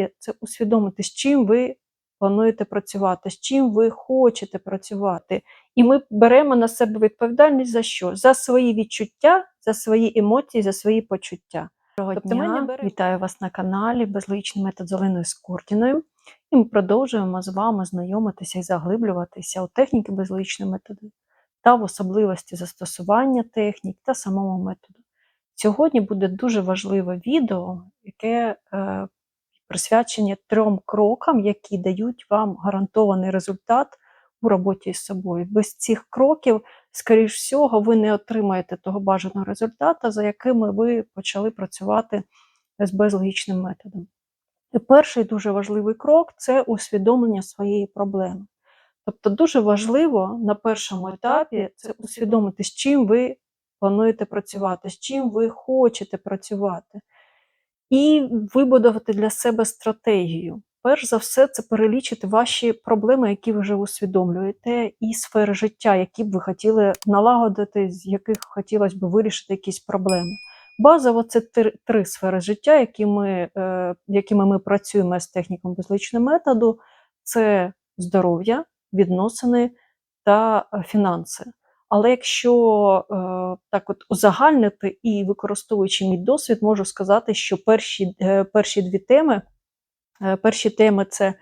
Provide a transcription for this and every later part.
етапі це усвідомити, з чим ви плануєте працювати, з чим ви хочете працювати. І ми беремо на себе відповідальність за що? За свої відчуття, за свої емоції, за свої почуття. Доброго Тобто дня, беремо- вітаю вас на каналі Безлогічний метод з Оленою Скордіною. І ми продовжуємо з вами знайомитися і заглиблюватися у техніки безлогічного методу та в особливості застосування технік та самого методу. Сьогодні буде дуже важливе відео, яке е, присвячені трьом крокам, які дають вам гарантований результат у роботі з собою. Без цих кроків, скоріш всього, ви не отримаєте того бажаного результату, за якими ви почали працювати з безлогічним методом. І перший дуже важливий крок це усвідомлення своєї проблеми. Тобто дуже важливо на першому етапі це усвідомити, з чим ви плануєте працювати, з чим ви хочете працювати, і вибудувати для себе стратегію. Перш за все, це перелічити ваші проблеми, які ви вже усвідомлюєте, і сфери життя, які б ви хотіли налагодити, з яких хотілося б вирішити якісь проблеми. Базово це три, сфери життя, які ми, е, якими ми працюємо з техніком безличного методу: це здоров'я, відносини та е, фінанси. Але якщо е, так от узагальнити і використовуючи мій досвід, можу сказати, що перші, е, перші дві теми, е, перші теми це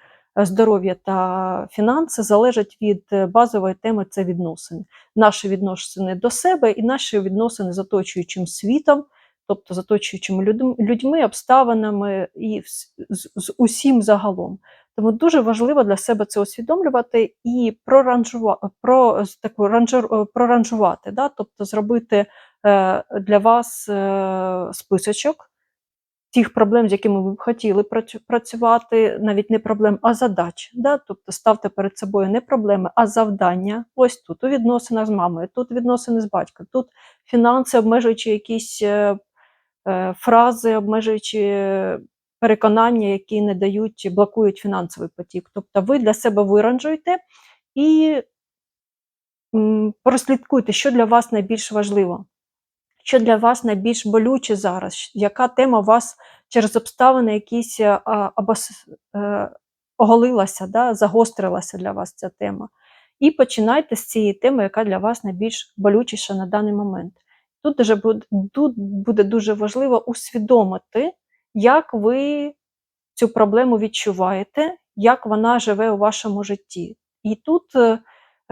здоров'я та фінанси, залежать від е, базової теми це відносини. Наші відносини до себе і наші відносини з оточуючим світом, тобто з оточуючими людьми, обставинами і з, з, з усім загалом. Тому дуже важливо для себе це усвідомлювати і проранжувати, про, таку, ранжер, проранжувати, да? тобто зробити е, для вас е, списочок тих проблем, з якими ви б хотіли працювати, навіть не проблем, а задач. Да? Тобто ставте перед собою не проблеми, а завдання. Ось тут у відносинах з мамою, тут відносини з батьком, тут фінанси, обмежуючи якісь е, е, фрази, обмежуючи переконання, які не дають, чи блокують фінансовий потік. Тобто ви для себе виранжуєте і прослідкуйте, що для вас найбільш важливо, що для вас найбільш болюче зараз, яка тема вас через обставини якісь е, або е, оголилася, да, загострилася для вас ця тема. І починайте з цієї теми, яка для вас найбільш болючіша на даний момент. Тут буде дуже важливо усвідомити, як ви цю проблему відчуваєте, як вона живе у вашому житті. І тут е,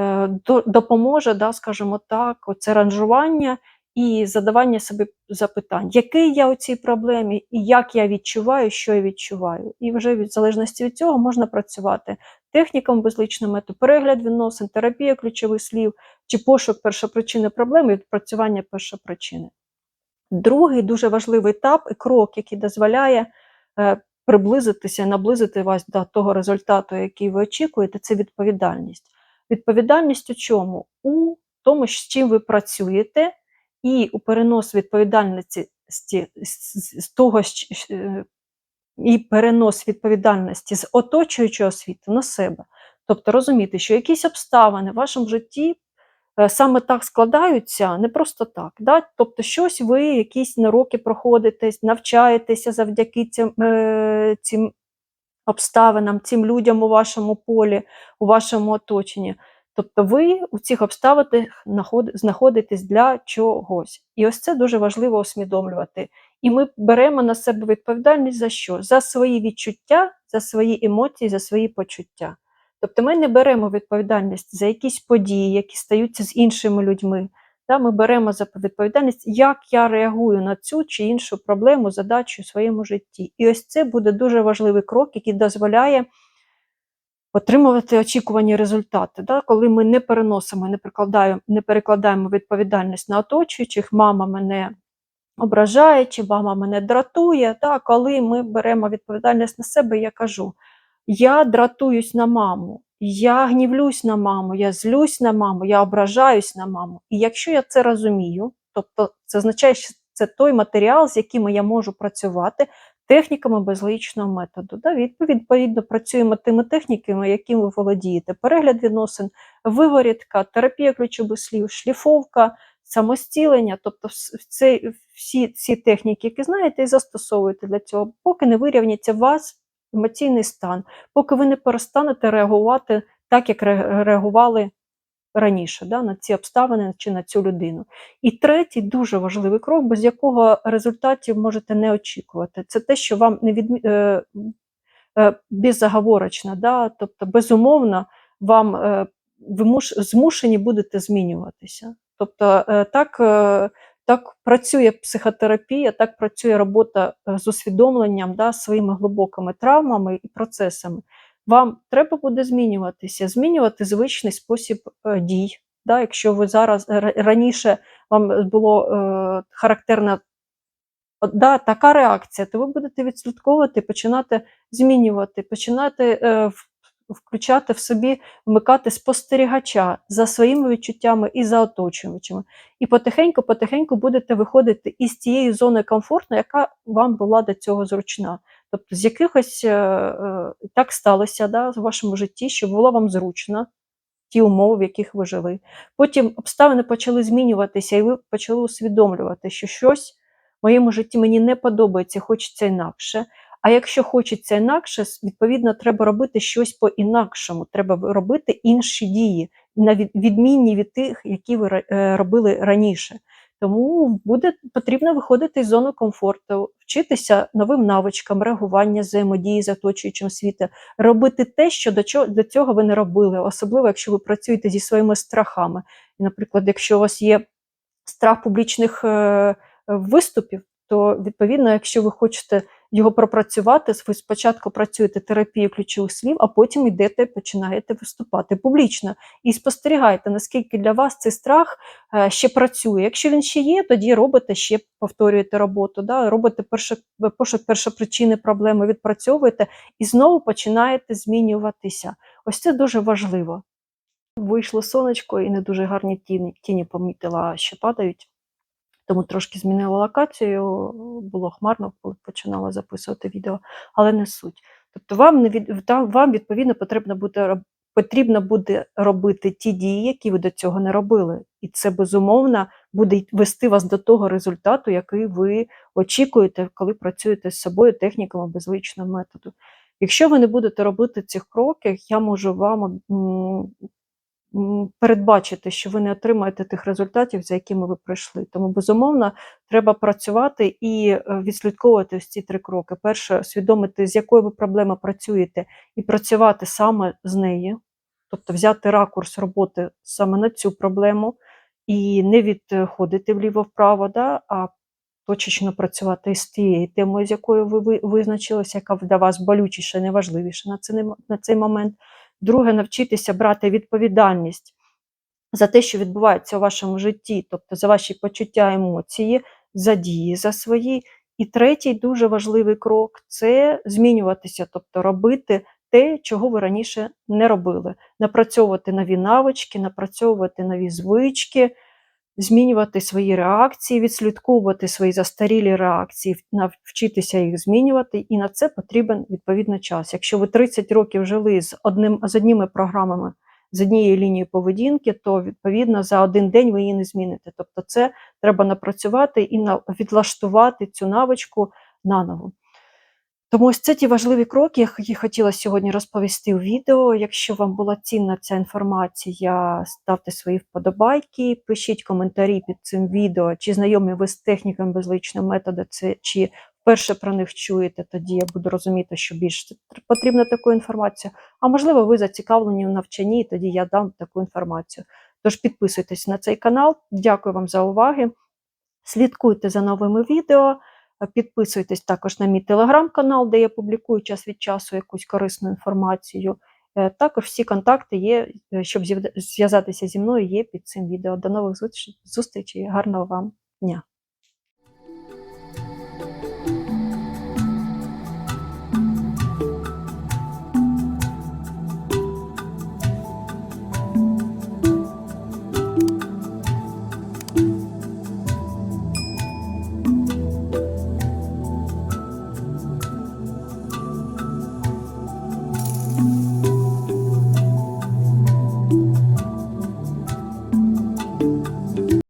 е, допоможе, да, скажімо так, оце ранжування і задавання собі запитань, який я у цій проблемі, і як я відчуваю, що я відчуваю. І вже від залежності від цього можна працювати технікам безличного методу, перегляд відносин, терапія ключових слів, чи пошук першопричини проблеми відпрацювання першопричини. Другий дуже важливий етап і крок, який дозволяє е, приблизитися, наблизити вас до того результату, який ви очікуєте, це відповідальність. Відповідальність у чому? У тому, з чим ви працюєте, і у перенос відповідальності з, того, е, і перенос відповідальності з оточуючого світу на себе. Тобто розуміти, що якісь обставини в вашому житті саме так складаються, не просто так. Да? Тобто, щось ви якісь на роки проходите, навчаєтеся завдяки цим, е, цим обставинам, цим людям у вашому полі, у вашому оточенні. Тобто ви у цих обставинах знаходитесь для чогось. І ось це дуже важливо усвідомлювати. І ми беремо на себе відповідальність за що? За свої відчуття, за свої емоції, за свої почуття. Тобто ми не беремо відповідальність за якісь події, які стаються з іншими людьми. Да, ми беремо за відповідальність, як я реагую на цю чи іншу проблему, задачу у своєму житті. І ось це буде дуже важливий крок, який дозволяє отримувати очікувані результати. Да? Коли ми не переносимо, не перекладаємо, не перекладаємо відповідальність на оточуючих, мама мене ображає, чи мама мене дратує. Да? Коли ми беремо відповідальність на себе, я кажу: я дратуюсь на маму, я гнівлюсь на маму, я злюсь на маму, я ображаюсь на маму. І якщо я це розумію, тобто це означає, що це той матеріал, з яким я можу працювати техніками безлогічного методу. Да? Відповідно, працюємо тими техніками, якими ви володієте. Перегляд відносин, виворітка, терапія ключових слів, шліфовка, самостілення, тобто це, всі ці техніки, які знаєте, і застосовуєте для цього, поки не вирівняться вас емоційний стан, поки ви не перестанете реагувати так, як реагували раніше да, на ці обставини чи на цю людину. І третій дуже важливий крок, без якого результатів можете не очікувати. Це те, що вам не відмі... е, е, беззаговорочно, да, тобто безумовно вам е, ви муш... змушені будете змінюватися. Тобто так, так працює психотерапія, так працює робота е, з усвідомленням да, своїми глибокими травмами і процесами. Вам треба буде змінюватися, змінювати звичний спосіб е, дій. Да, якщо ви зараз раніше вам було е, характерна да, така реакція, то ви будете відслідковувати, починати змінювати, починати е, включати в собі, вмикати спостерігача за своїми відчуттями і за оточуючими. І потихеньку-потихеньку будете виходити із тієї зони комфорту, яка вам була до цього зручна. Тобто з якихось е, е, так сталося да, в вашому житті, що було вам зручно, ті умови, в яких ви жили. Потім обставини почали змінюватися, і ви почали усвідомлювати, що щось в моєму житті мені не подобається, хочеться інакше. А якщо хочеться інакше, відповідно, треба робити щось по-інакшому, треба робити інші дії, навіть відмінні від тих, які ви е, робили раніше. Тому буде потрібно виходити з зони комфорту, вчитися новим навичкам, реагування, взаємодії з оточуючим світом, робити те, що до чого до цього ви не робили, особливо якщо ви працюєте зі своїми страхами. Наприклад, якщо у вас є страх публічних е, виступів, то відповідно, якщо ви хочете його пропрацювати, ви спочатку працюєте терапію ключових слів, а потім йдете, починаєте виступати публічно і спостерігаєте, наскільки для вас цей страх е, ще працює. Якщо він ще є, тоді робите ще повторюєте роботу, да, робите перше, пошук першопричини проблеми, відпрацьовуєте і знову починаєте змінюватися. Ось це дуже важливо. Вийшло сонечко і не дуже гарні тіні, тіні помітила, що падають. Тому трошки змінила локацію, було хмарно, коли починала записувати відео, але не суть. Тобто вам не від, вам відповідно потрібно буде потрібно буде робити ті дії, які ви до цього не робили. І це безумовно буде вести вас до того результату, який ви очікуєте, коли працюєте з собою техніками беззвичного методу. Якщо ви не будете робити цих кроків, я можу вам передбачити, що ви не отримаєте тих результатів, за якими ви прийшли. Тому, безумовно, треба працювати і е, відслідковувати ось ці три кроки. Перше, усвідомити, з якою ви проблемою працюєте, і працювати саме з нею, тобто взяти ракурс роботи саме на цю проблему, і не відходити вліво-вправо, да, а точечно працювати з тією темою, з якою ви ви- визначилися, яка для вас болючіша, цей, на цей момент. Друге, навчитися брати відповідальність за те, що відбувається у вашому житті, тобто за ваші почуття, емоції, за дії, за свої. І третій дуже важливий крок це змінюватися, тобто робити те, чого ви раніше не робили. Напрацьовувати нові навички, напрацьовувати нові звички, змінювати свої реакції, відслідковувати свої застарілі реакції, навчитися їх змінювати, і на це потрібен відповідно час. Якщо ви 30 років жили з одним з одніми програмами, з однією лінією поведінки, то відповідно за один день ви її не зміните. Тобто, це треба напрацювати і відлаштувати цю навичку наново. Тому ось це ті важливі кроки, які хотіла сьогодні розповісти у відео. Якщо вам була цінна ця інформація, ставте свої вподобайки, пишіть коментарі під цим відео, чи знайомі ви з техніками безличного методу, чи вперше про них чуєте, тоді я буду розуміти, що більше потрібна таку інформацію. А можливо, ви зацікавлені в навчанні, і тоді я дам таку інформацію. Тож підписуйтесь на цей канал. Дякую вам за уваги. Слідкуйте за новими відео. Підписуйтесь також на мій телеграм-канал, де я публікую час від часу якусь корисну інформацію. Е, Також всі контакти є, е, щоб зв'язатися зі мною, є під цим відео. До нових зустріч- зустрічей. Гарного вам дня!